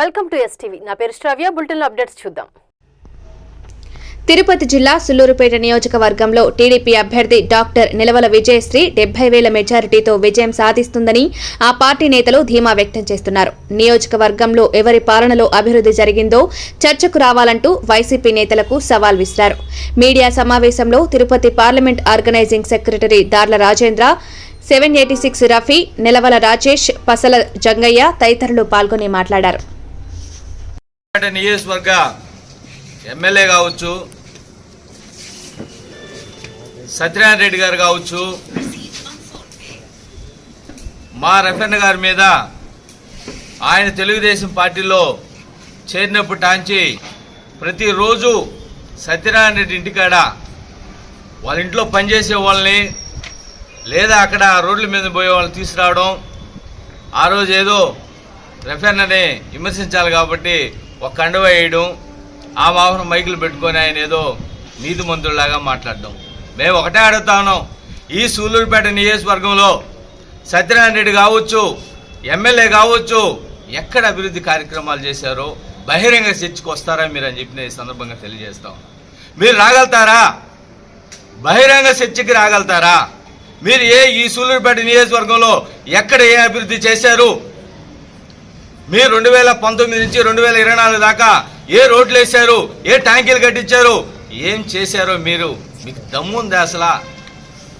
Welcome to STV. నా పేరు శ్రావ్య. Bulletin updates చూద్దాం. తిరుపతి జిల్లా సుల్లూరుపేట నియోజకవర్గంలో టీడీపీ అభ్యర్థి డాక్టర్ నిలవల విజయశ్రీ డెబ్బై వేల మెజారిటీతో విజయం సాధిస్తుందని ఆ పార్టీ నేతలు ధీమా వ్యక్తం చేస్తున్నారు. నియోజకవర్గంలో ఎవరి పాలనలో అభివృద్ధి జరిగిందో చర్చకు రావాలంటూ వైసీపీ నేతలకు సవాల్ విసిరారు. మీడియా సమావేశంలో Tirupati parliament organising secretary Darla Rajendra seven eighty six Rafi Nilavala Rajesh Pasala Jangaiah తదితరులు పాల్గొని మాట్లాడారు. నియోజకవర్గ ఎమ్మెల్యే కావచ్చు సత్యనారాయణ రెడ్డి గారు కావచ్చు మా రఫన్న గారి మీద ఆయన తెలుగుదేశం పార్టీలో చేరినప్పుడు టాంచి ప్రతిరోజు సత్యనారాయణ రెడ్డి ఇంటికాడ వాళ్ళ ఇంట్లో పనిచేసే వాళ్ళని లేదా అక్కడ రోడ్ల మీద పోయే వాళ్ళని తీసుకురావడం ఆ రోజు ఏదో రెఫెన్నని విమర్శించాలి కాబట్టి ఒక కండువ వేయడం ఆ మామూలు మైకులు పెట్టుకొని ఆయన ఏదో నీతి మంత్రులాగా మాట్లాడడం. మేము ఒకటే అడుగుతా ఉన్నాం ఈ సూళ్ళూరుపేట నియోజకవర్గంలో సత్యనారాయణ రెడ్డి కావచ్చు ఎమ్మెల్యే కావచ్చు ఎక్కడ అభివృద్ధి కార్యక్రమాలు చేశారో బహిరంగ చర్చకు వస్తారా మీరు అని చెప్పిన ఈ సందర్భంగా తెలియజేస్తాం మీరు రాగలుగుతారా? బహిరంగ చర్చకి రాగలుగుతారా? మీరు ఏ ఈ సూళ్ళూరుపేట నియోజకవర్గంలో ఎక్కడ ఏ అభివృద్ధి చేశారు? మీరు రెండు వేల పంతొమ్మిది నుంచి రెండు వేల ఇరవై నాలుగు దాకా ఏ రోడ్లు వేశారు ఏ ట్యాంకీలు కట్టించారు ఏం చేశారో మీరు? మీకు దమ్ముంది అసలు?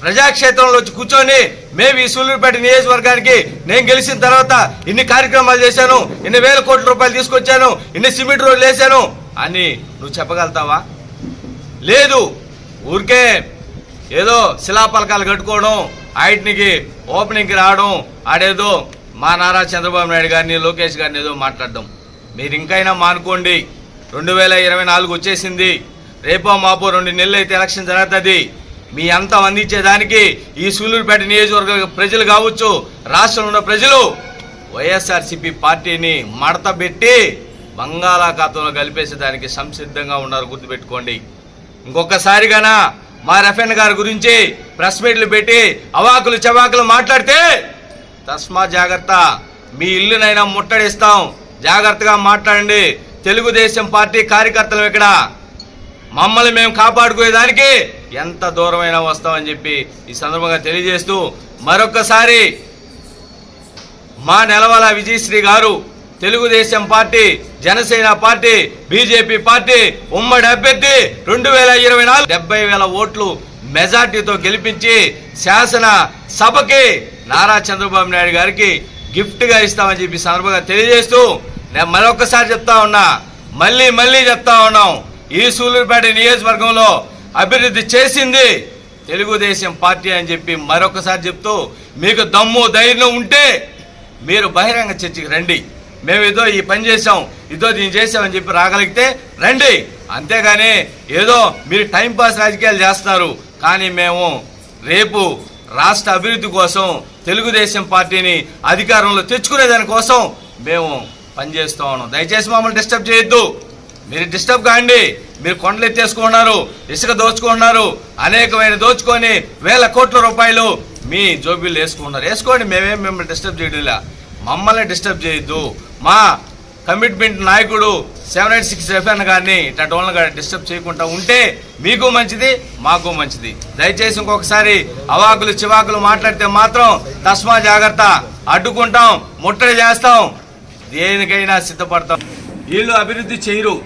ప్రజాక్షేత్రంలో వచ్చి కూర్చొని మేము ఈ సూళ్ళూరుపేట నియోజకవర్గానికి నేను గెలిచిన తర్వాత ఇన్ని కార్యక్రమాలు చేశాను ఇన్ని వేల కోట్ల రూపాయలు తీసుకొచ్చాను ఇన్ని సిమెంట్ రోడ్లు వేశాను అని నువ్వు చెప్పగలుగుతావా? లేదు. ఊరికే ఏదో శిలాపలకాలు కట్టుకోవడం ఆయటికి ఓపెనింగ్కి రావడం ఆడేదో మా నారా చంద్రబాబు నాయుడు గారిని లోకేష్ గారిని ఏదో మాట్లాడడం మీరు ఇంకైనా మానుకోండి. రెండు వేల ఇరవై నాలుగు వచ్చేసింది. రేపో మాపో రెండు నెలలు అయితే ఎలక్షన్ జరుగుతుంది. మీ అంతా అందించేదానికి ఈ సూలూరుపేట నియోజకవర్గ ప్రజలు కావచ్చు రాష్ట్రంలో ఉన్న ప్రజలు వైఎస్ఆర్సీపీ పార్టీని మడతబెట్టి బంగాళాఖాతంలో కలిపేసేదానికి సంసిద్ధంగా ఉన్నారు గుర్తుపెట్టుకోండి. ఇంకొకసారిగానా మా రఫెన్ గారి గురించి ప్రెస్ మీట్లు పెట్టి అవాకులు చవాకులు మాట్లాడితే తస్మా జాగ్రత్త. మీ ఇల్లునైనా ముట్టడిస్తాం. జాగ్రత్తగా మాట్లాడండి. తెలుగుదేశం పార్టీ కార్యకర్తలు ఇక్కడ. మమ్మల్ని మేము కాపాడుకునేదానికి ఎంత దూరమైనా వస్తామని చెప్పి ఈ సందర్భంగా తెలియజేస్తూ మరొకసారి మా నెలవల విజయశ్రీ గారు Telugu Desam party Janasena party BJP party ఉమ్మడి అభ్యర్థి రెండు వేల ఇరవై నాలుగు డెబ్బై వేల ఓట్లు మెజార్టీతో గెలిపించి శాసన సభకి నారా చంద్రబాబు నాయుడు గారికి గిఫ్ట్గా ఇస్తామని చెప్పి సందర్భంగా తెలియజేస్తూ నేను మరొకసారి చెప్తా ఉన్నా మళ్ళీ మళ్ళీ చెప్తా ఉన్నాం. ఈ సూలూరుపేట నియోజకవర్గంలో అభివృద్ధి చేసింది తెలుగుదేశం పార్టీ అని చెప్పి మరొకసారి చెప్తూ మీకు దమ్ము ధైర్యం ఉంటే మీరు బహిరంగ చర్చకి రండి. మేము ఏదో ఈ పని చేసాం ఇదో దీన్ని చేసామని చెప్పి రాగలిగితే రండి. అంతేగాని ఏదో మీరు టైంపాస్ రాజకీయాలు చేస్తున్నారు. కానీ మేము రేపు రాష్ట్ర అభివృద్ధి కోసం తెలుగుదేశం పార్టీని అధికారంలో తెచ్చుకునే దానికోసం మేము పనిచేస్తూ ఉన్నాం దయచేసి మమ్మల్ని డిస్టర్బ్ చేయొద్దు. మీరు డిస్టర్బ్ కాండి. మీరు కొండలు ఎత్తేసుకుంటున్నారు ఇసుక దోచుకుంటున్నారు అనేకమైన దోచుకొని వేల కోట్ల రూపాయలు మీ జోబీలు వేసుకుంటున్నారు. వేసుకోండి మేమేం మిమ్మల్ని డిస్టర్బ్ చేయడంలా మమ్మల్ని డిస్టర్బ్ చేయొద్దు. మా కమిట్మెంట్ నాయకుడు సెవెన్ ఎయిట్ సిక్స్ ఎఫ్ఎన్ గారిని ఇట్లాంటి వాళ్ళని డిస్టర్బ్ చేయకుండా ఉంటే మీకు మంచిది మాకు మంచిది. దయచేసి ఇంకొకసారి అవాకులు చివాకులు మాట్లాడితే మాత్రం తస్మా జాగ్రత్త. అడ్డుకుంటాం ముట్టడి చేస్తాం. దేనికైనా సిద్ధపడతాం. వీళ్ళు అభివృద్ధి చేయరు.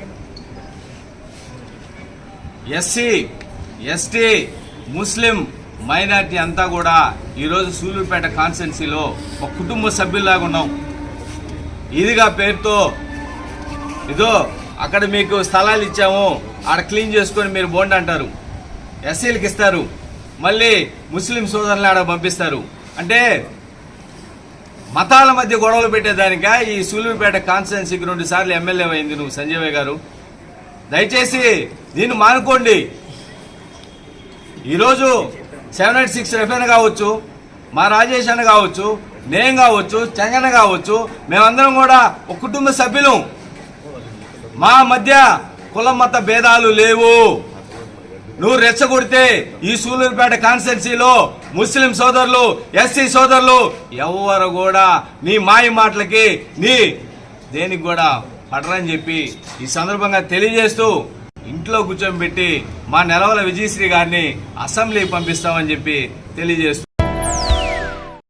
ఎస్సీ ఎస్టీ ముస్లిం మైనార్టీ అంతా కూడా ఈరోజు సూలూరుపేట కాన్స్టెన్సీలో ఒక కుటుంబ సభ్యుల్లాగా ఉన్నాం. ఇదిగా పేరుతో. ఇదో అక్కడ మీకు స్థలాలు ఇచ్చాము. ఆడ క్లీన్ చేసుకొని మీరు బోండి అంటారు. ఎస్సీలకు ఇస్తారు. మళ్ళీ ముస్లిం సోదరులు ఆడ పంపిస్తారు. అంటే మతాల మధ్య గొడవలు పెట్టేదానిక? ఈ సూలూరుపేట కాన్స్టిట్యున్సీకి రెండు సార్లు ఎమ్మెల్యే అయింది నువ్వు సంజయ్ గారు. దయచేసి దీన్ని మానుకోండి. ఈరోజు సెవెన్ ఎయిట్ సిక్స్ ఎఫ్ఎన్ కావచ్చు. మా రాజేష్ అన్న కావచ్చు నేను కావచ్చు చెంగన్న కావచ్చు మేమందరం కూడా ఒక కుటుంబ సభ్యులు. మా మధ్య కుల మత భేదాలు లేవు. నువ్వు రెచ్చగొడితే ఈ సూలూరుపేట కాన్స్టెన్సీలో ముస్లిం సోదరులు ఎస్సీ సోదరులు ఎవరు కూడా నీ మాయ మాటలకి నీ దేనికి కూడా పడరని చెప్పి ఈ సందర్భంగా తెలియజేస్తూ ఇంట్లో కూర్చోబెట్టి మా నెలవల విజయశ్రీ గారిని అసెంబ్లీకి పంపిస్తామని చెప్పి తెలియజేస్తూ